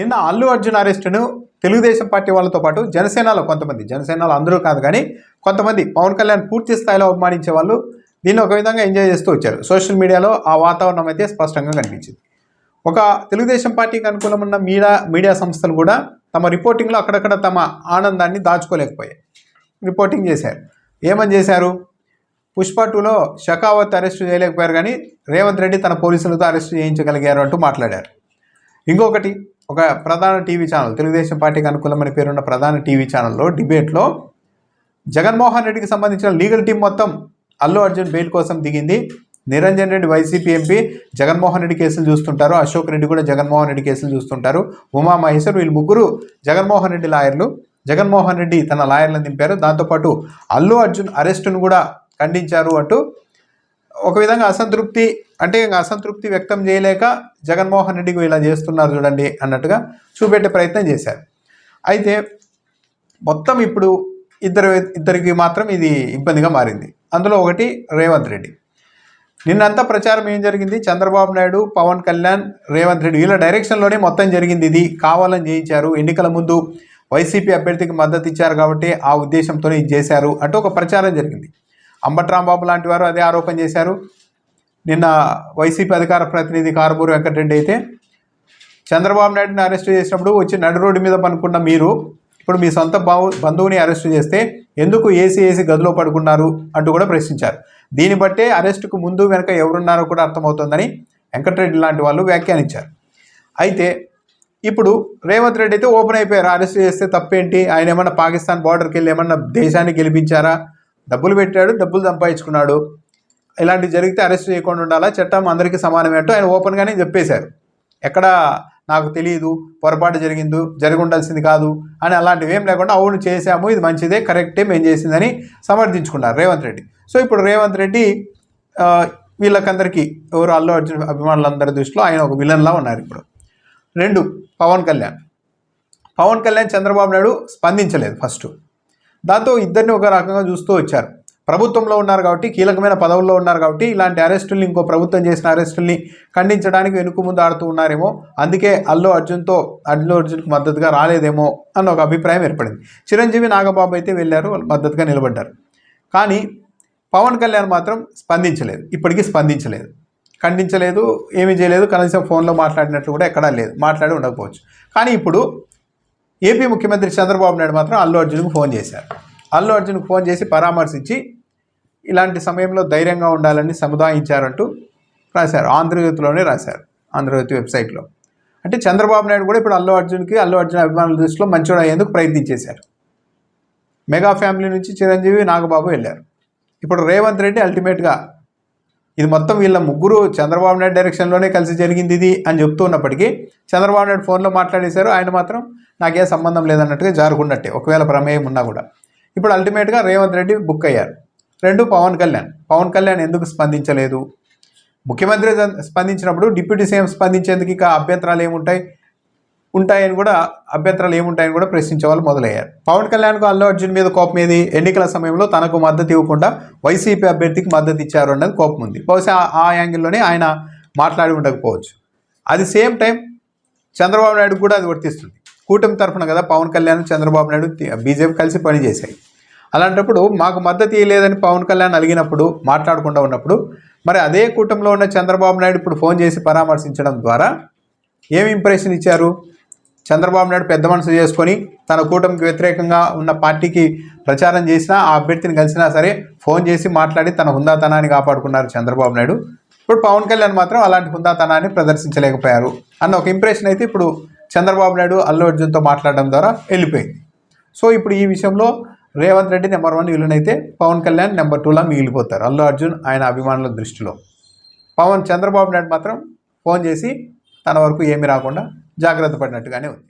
నిన్న అల్లు అర్జున్ అరెస్టును తెలుగుదేశం పార్టీ వాళ్ళతో పాటు జనసేనలో కొంతమంది జనసేనలో అందరూ కాదు కానీ కొంతమంది పవన్ కళ్యాణ్ పూర్తి స్థాయిలో అవమానించే వాళ్ళు దీన్ని ఒక విధంగా ఎంజాయ్ చేస్తూ వచ్చారు. సోషల్ మీడియాలో ఆ వాతావరణం అయితే స్పష్టంగా కనిపించింది. ఒక తెలుగుదేశం పార్టీకి అనుకూలమున్న మీడియా మీడియా సంస్థలు కూడా తమ రిపోర్టింగ్లో అక్కడక్కడ తమ ఆనందాన్ని దాచుకోలేకపోయాయి. రిపోర్టింగ్ చేశారు. ఏమని చేశారు? పుష్ప టూలో షకావత్ అరెస్ట్ చేయలేకపోయారు కానీ రేవంత్ రెడ్డి తన పోలీసులతో అరెస్ట్ చేయించగలిగారు అంటూ మాట్లాడారు. ఇంకొకటి ఒక ప్రధాన టీవీ ఛానల్ తెలుగుదేశం పార్టీకి అనుకూలమని పేరున్న ప్రధాన టీవీ ఛానల్లో డిబేట్లో జగన్మోహన్ రెడ్డికి సంబంధించిన లీగల్ టీం మొత్తం అల్లు అర్జున్ బెయిల్ కోసం దిగింది. నిరంజన్ రెడ్డి వైసీపీ ఎంపీ జగన్మోహన్ రెడ్డి కేసులు చూస్తుంటారు. అశోక్ రెడ్డి కూడా జగన్మోహన్ రెడ్డి కేసులు చూస్తుంటారు. ఉమా మహేశ్వర్ వీళ్ళు ముగ్గురు జగన్మోహన్ రెడ్డి లాయర్లు. జగన్మోహన్ రెడ్డి తన లాయర్లను దింపారు. దాంతోపాటు అల్లు అర్జున్ అరెస్టును కూడా ఖండించారు అంటూ ఒక విధంగా అసంతృప్తి అంటే ఇంకా అసంతృప్తి వ్యక్తం చేయలేక జగన్మోహన్ రెడ్డికి ఇలా చేస్తున్నారు చూడండి అన్నట్టుగా చూపెట్టే ప్రయత్నం చేశారు. అయితే మొత్తం ఇప్పుడు ఇద్దరు ఇద్దరికి మాత్రం ఇది ఇబ్బందిగా మారింది. అందులో ఒకటి రేవంత్ రెడ్డి. నిన్నంతా ప్రచారం ఏం జరిగింది? చంద్రబాబు నాయుడు పవన్ కళ్యాణ్ రేవంత్ రెడ్డి వీళ్ళ డైరెక్షన్లోనే మొత్తం జరిగింది ఇది. కావాలని చేయించారు. ఎన్నికల ముందు వైసీపీ అభ్యర్థికి మద్దతు ఇచ్చారు కాబట్టి ఆ ఉద్దేశంతోనే ఇది చేశారు అంటూ ఒక ప్రచారం జరిగింది. అంబట్ రాంబాబు లాంటి వారు అదే ఆరోపణ చేశారు. నిన్న వైసీపీ అధికార ప్రతినిధి కారుమూరి వెంకటరెడ్డి అయితే చంద్రబాబు నాయుడుని అరెస్ట్ చేసినప్పుడు వచ్చి నడు రోడ్డు మీద పనుకున్న మీరు ఇప్పుడు మీ సొంత బంధువుని అరెస్ట్ చేస్తే ఎందుకు ఏసీ ఏసీ గదిలో పడుకున్నారు అంటూ కూడా ప్రశ్నించారు. దీన్ని బట్టే అరెస్టుకు ముందు వెనక ఎవరున్నారో కూడా అర్థమవుతుందని వెంకటరెడ్డి లాంటి వాళ్ళు వ్యాఖ్యానించారు. అయితే ఇప్పుడు రేవంత్ రెడ్డి అయితే ఓపెన్ అయిపోయారు. అరెస్ట్ చేస్తే తప్పేంటి? ఆయన ఏమన్నా పాకిస్తాన్ బార్డర్కి వెళ్ళి ఏమన్నా దేశాన్ని గెలిపించారా? డబ్బులు పెట్టాడు డబ్బులు సంపాదించుకున్నాడు. ఇలాంటివి జరిగితే అరెస్ట్ చేయకుండా ఉండాలా? చట్టం అందరికీ సమానమే ఆయన ఓపెన్గానే చెప్పేశారు. ఎక్కడ నాకు తెలియదు పొరపాటు జరిగింది జరిగి ఉండాల్సింది కాదు అని అలాంటివి ఏం లేకుండా అవును చేశాము ఇది మంచిదే కరెక్టే మేము చేసిందని సమర్థించుకున్నారు రేవంత్ రెడ్డి. సో ఇప్పుడు రేవంత్ రెడ్డి వీళ్ళకందరికీ ఎవరు అల్లు అర్జున్ అభిమానులందరి దృష్టిలో ఆయన ఒక విలన్లా ఉన్నారు ఇప్పుడు. రెండు పవన్ కళ్యాణ్. పవన్ కళ్యాణ్ చంద్రబాబు నాయుడు స్పందించలేదు ఫస్ట్. దాంతో ఇద్దరిని ఒక రకంగా చూస్తూ వచ్చారు. ప్రభుత్వంలో ఉన్నారు కాబట్టి కీలకమైన పదవుల్లో ఉన్నారు కాబట్టి ఇలాంటి అరెస్టుల్ని ఇంకో ప్రభుత్వం చేసిన అరెస్టుల్ని ఖండించడానికి వెనుక ముందు ఆడుతూ ఉన్నారేమో. అందుకే అల్లు అర్జున్తో అల్లు అర్జున్కి మద్దతుగా రాలేదేమో అన్న ఒక అభిప్రాయం ఏర్పడింది. చిరంజీవి నాగబాబు అయితే వెళ్ళారు వాళ్ళు మద్దతుగా నిలబడ్డారు. కానీ పవన్ కళ్యాణ్ మాత్రం స్పందించలేదు. ఇప్పటికీ స్పందించలేదు. ఖండించలేదు ఏమీ చేయలేదు కనీసం ఫోన్లో మాట్లాడినట్లు కూడా ఎక్కడా లేదు. మాట్లాడి ఉండకపోవచ్చు. కానీ ఇప్పుడు ఏపీ ముఖ్యమంత్రి చంద్రబాబు నాయుడు మాత్రం అల్లు అర్జున్కు ఫోన్ చేశారు. అల్లు అర్జున్కు ఫోన్ చేసి పరామర్శించి ఇలాంటి సమయంలో ధైర్యంగా ఉండాలని సముదాయించారంటూ రాశారు. ఆంధ్రజ్యోతిలోనే రాశారు ఆంధ్రజ్యోతి వెబ్సైట్లో. అంటే చంద్రబాబు నాయుడు కూడా ఇప్పుడు అల్లు అర్జున్కి అల్లు అర్జున్ అభిమానుల దృష్టిలో మంచోడు అయ్యేందుకు ప్రయత్నించేశారు. మెగా ఫ్యామిలీ నుంచి చిరంజీవి నాగబాబు వెళ్ళారు. ఇప్పుడు రేవంత్ రెడ్డి అల్టిమేట్గా ఇది మొత్తం వీళ్ళ ముగ్గురు చంద్రబాబు నాయుడు డైరెక్షన్లోనే కలిసి జరిగింది ఇది అని చెప్తూ ఉన్నప్పటికీ చంద్రబాబు నాయుడు ఫోన్లో మాట్లాడేశారు. ఆయన మాత్రం నాకే సంబంధం లేదన్నట్టుగా జారుకున్నట్టే. ఒకవేళ ప్రమేయం ఉన్నా కూడా. ఇప్పుడు అల్టిమేట్గా రేవంత్ రెడ్డి బుక్ అయ్యారు. రెండు పవన్ కళ్యాణ్. పవన్ కళ్యాణ్ ఎందుకు స్పందించలేదు? ముఖ్యమంత్రి స్పందించినప్పుడు డిప్యూటీ సీఎం స్పందించేందుకు ఇక అభ్యంతరాలు ఏముంటాయి? ఉంటాయని కూడా అభ్యంతరాలు ఏముంటాయని కూడా ప్రశ్నించే వాళ్ళు మొదలయ్యారు. పవన్ కళ్యాణ్కు అల్లు అర్జున్ మీద కోపం ఏది? ఎన్నికల సమయంలో తనకు మద్దతు ఇవ్వకుండా వైసీపీ అభ్యర్థికి మద్దతు ఇచ్చారు అన్నది కోపం ఉంది. బహుశా ఆ- యాంగిల్లోనే ఆయన మాట్లాడి ఉండకపోవచ్చు. అది సేమ్ టైం చంద్రబాబు నాయుడు కూడా అది వర్తిస్తుంది. కూటమి తరఫున కదా పవన్ కళ్యాణ్ చంద్రబాబు నాయుడు బీజేపీ కలిసి పనిచేశాయి. అలాంటప్పుడు మాకు మద్దతు ఇవ్వలేదని పవన్ కళ్యాణ్ అలిగినప్పుడు మాట్లాడకుండా ఉన్నప్పుడు మరి అదే కూటమిలో ఉన్న చంద్రబాబు నాయుడు ఇప్పుడు ఫోన్ చేసి పరామర్శించడం ద్వారా ఏం ఇంప్రెషన్ ఇచ్చారు? చంద్రబాబు నాయుడు పెద్ద మనసు చేసుకొని తన కూటమికి వ్యతిరేకంగా ఉన్న పార్టీకి ప్రచారం చేసినా ఆ అభ్యర్థిని కలిసినా సరే ఫోన్ చేసి మాట్లాడి తన హుందాతనాన్ని కాపాడుకున్నారు చంద్రబాబు నాయుడు. ఇప్పుడు పవన్ కళ్యాణ్ మాత్రం అలాంటి హుందాతనాన్ని ప్రదర్శించలేకపోయారు అన్న ఒక ఇంప్రెషన్ అయితే ఇప్పుడు చంద్రబాబు నాయుడు అల్లు అర్జున్తో మాట్లాడడం ద్వారా వెళ్ళిపోయింది. సో ఇప్పుడు ఈ విషయంలో రేవంత్ రెడ్డి నెంబర్ వన్ విలనైతే పవన్ కళ్యాణ్ నెంబర్ టూలా మిగిలిపోతారు అల్లు అర్జున్ ఆయన అభిమానుల దృష్టిలో. పవన్ చంద్రబాబు నాయుడు మాత్రం ఫోన్ చేసి తన వరకు ఏమి రాకుండా జాగ్రత్త పడినట్టుగానే ఉంది.